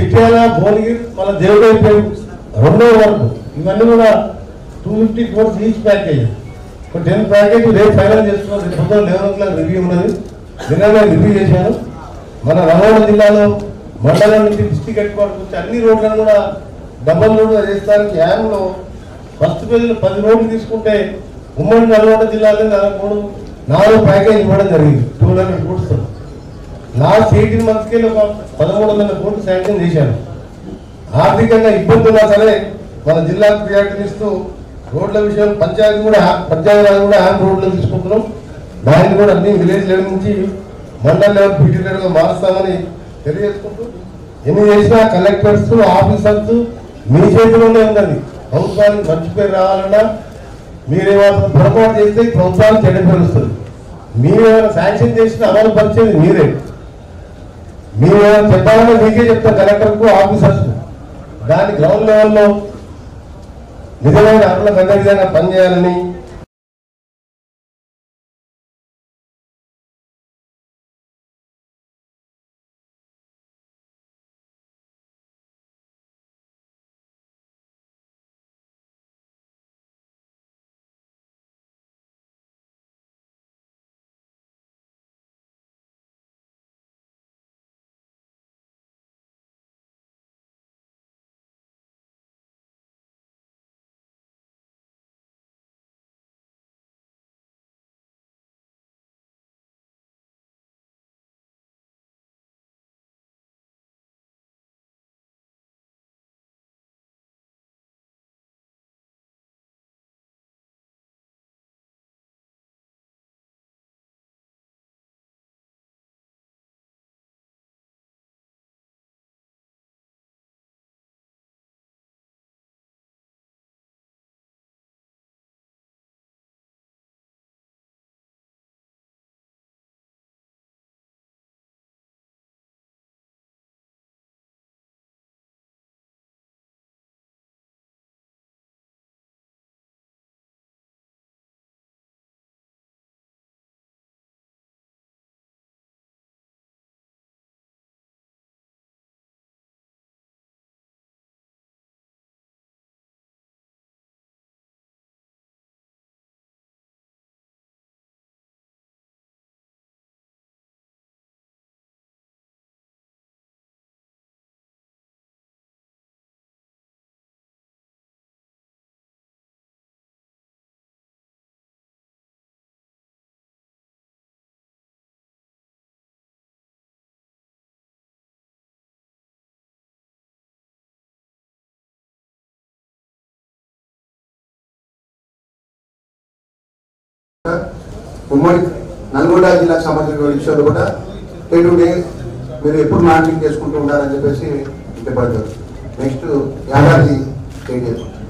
చిట్యాల భువనగిరి మళ్ళీ దేవుడైపోయి రెండో వరకు. ఇవన్నీ కూడా two fifty course each package ఇప్పుడు టెన్ ప్యాకేజ్ రేపు ఫైనల్ చేస్తున్నాం రేపు పొద్దున లెవెన్ ఓ క్లాక్ రివ్యూ ఉన్నది. నిన్ననే రివ్యూ చేశాను మన రంగారెడ్డి జిల్లాలో మండలం నుంచి డిస్టిక్ హెడ్ క్వార్టర్ నుంచి అన్ని రోడ్లను కూడా డబల్ రోడ్లు చేస్తానికి యాన్లో ఫస్ట్ పేజీలో పది రోడ్లు తీసుకుంటే ఉమ్మడి నల్గొండ జిల్లాలో నలభై మూడు నాలుగు ప్యాకేజ్ ఇవ్వడం జరిగింది. Two hundred quotes last eighteen మంత్స్కి ఒక పదమూడు వందల కోట్లు శాంక్షన్ చేశాను ఆర్థికంగా ఇబ్బంది ఉన్నా సరే మన జిల్లాకు ప్రియారిటీ రోడ్ల విషయం పంచాయతీ కూడా పంచాయతీ కూడా హ్యాండ్ రోడ్లు తీసుకుంటున్నాం. దాన్ని కూడా అన్ని విలేజ్ లెవెల్ నుంచి మండల్ లెవెల్ పీటీ లెవెల్గా మారుస్తామని తెలియజేసుకుంటూ ఎన్ని చేసినా కలెక్టర్స్ ఆఫీసర్స్ మీ చేతిలోనే ఉన్నది. ప్రభుత్వానికి మంచి పేరు రావాలన్నా మీరేమైనా పొరపాటు చేస్తే ప్రభుత్వానికి చెడ్డ పేరు వస్తుంది. మీరేమైనా శాంక్షన్ చేసిన అమలు పరిచేది మీరే. మీరు ఏమైనా చెప్పాలంటే మీకే చెప్తారు కలెక్టర్కు ఆఫీసర్స్ దాని గ్రౌండ్ లెవెల్లో నిజమైన అమలకు పని చేయాలని ఉమ్మడి నల్గొండ జిల్లాకు సంబంధించిన విషయాలు కూడా డే టు డే మీరు ఎప్పుడు మానిటరింగ్ చేసుకుంటూ ఉండాలని చెప్పేసి చెప్పబడతారు నెక్స్ట్ యాదాద్రి స్టేట్ చేసుకుంటారు